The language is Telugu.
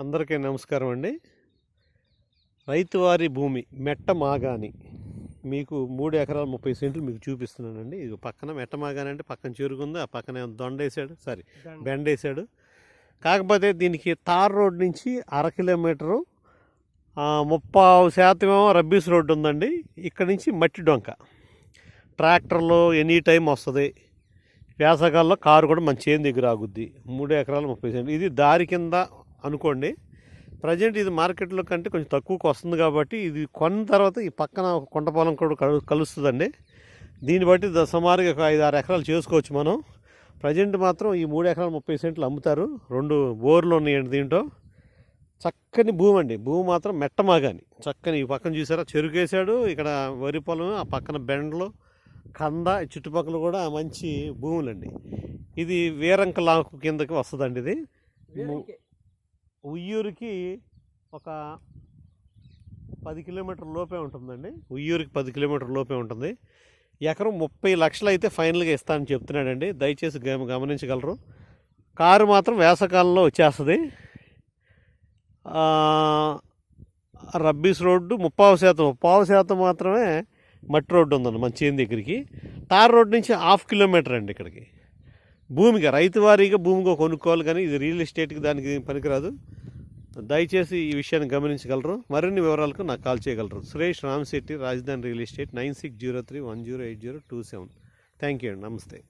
అందరికీ నమస్కారం అండి. రైతువారి భూమి మెట్ట మాగాని. మీకు మూడు ఎకరాల ముప్పై సెంట్లు మీకు చూపిస్తున్నానండి. ఇది పక్కన మెట్ట మాగాని అంటే పక్కన చెరుకుంది ఆ పక్కన ఏమో దొండ వేసాడు సారీ బెండ వేసాడు. కాకపోతే దీనికి తార్ రోడ్ నుంచి అర కిలోమీటరు ఆ, ముప్పావు శాతం ఏమో రబ్బీస్ రోడ్డు ఉందండి. ఇక్కడ నుంచి మట్టి డొంక. ట్రాక్టర్లో ఎనీ టైం వస్తుంది. వేసవకాలంలో కారు కూడా మన చేను దగ్గర ఆగుద్ది. మూడు ఎకరాలు ముప్పై సెంట్లు. ఇది దారి కింద అనుకోండి ప్రజెంట్ ఇది మార్కెట్లో కంటే కొంచెం తక్కువకు వస్తుంది కాబట్టి ఇది కొన్న తర్వాత ఈ పక్కన ఒక కొండ పొలం కూడా కలు కలుస్తుందండి. దీన్ని బట్టి ద- సుమారుగా ఒక ఐదు ఆరు ఎకరాలు చేసుకోవచ్చు మనం. ప్రజెంట్ మాత్రం ఈ మూడు ఎకరాలు ముప్పై సెంట్లు అమ్ముతారు. రెండు బోర్లు ఉన్నాయండి దీంట్లో. చక్కని భూమి అండి. భూమి మాత్రం మెట్టమాగాని చక్కని ఈ పక్కన చూసారా? చెరుకేసాడు ఇక్కడ వరి పొలం ఆ పక్కన బెండలు కంద చుట్టుపక్కల కూడా మంచి భూములండి. ఇది వీరంక లాకు కిందకి వస్తుందండి ఇది. ఉయ్యూరుకి ఒక పది కిలోమీటర్ లోపే ఉంటుందండి. ఉయ్యూరుకి పది కిలోమీటర్ లోపే ఉంటుంది. ఎకరం ముప్పై లక్షలు అయితే ఫైనల్గా ఇస్తానని చెప్తున్నాడండి. దయచేసి గమ- గమనించగలరు. కారు మాత్రం వేసవకాలంలో వచ్చేస్తుంది. రబ్బీస్ రోడ్డు ముప్పావు శాతం ముప్పావు శాతం మాత్రమే మట్టి రోడ్డు ఉందండి మన చేను దగ్గరికి. తార్ రోడ్ నుంచి హాఫ్ కిలోమీటర్ అండి ఇక్కడికి. భూమిగా రైతు వారీగా భూమిగా కొనుక్కోవాలి కానీ ఇది రియల్ ఎస్టేట్కి దానికి పనికిరాదు. దయచేసి ఈ విషయాన్ని గమనించగలరు. మరిన్ని వివరాలకు నాకు కాల్ చేయగలరు. Suresh Ramashetti Rajadhani real estate nine six zero three one zero eight zero two seven. Thank you అండి. నమస్తే.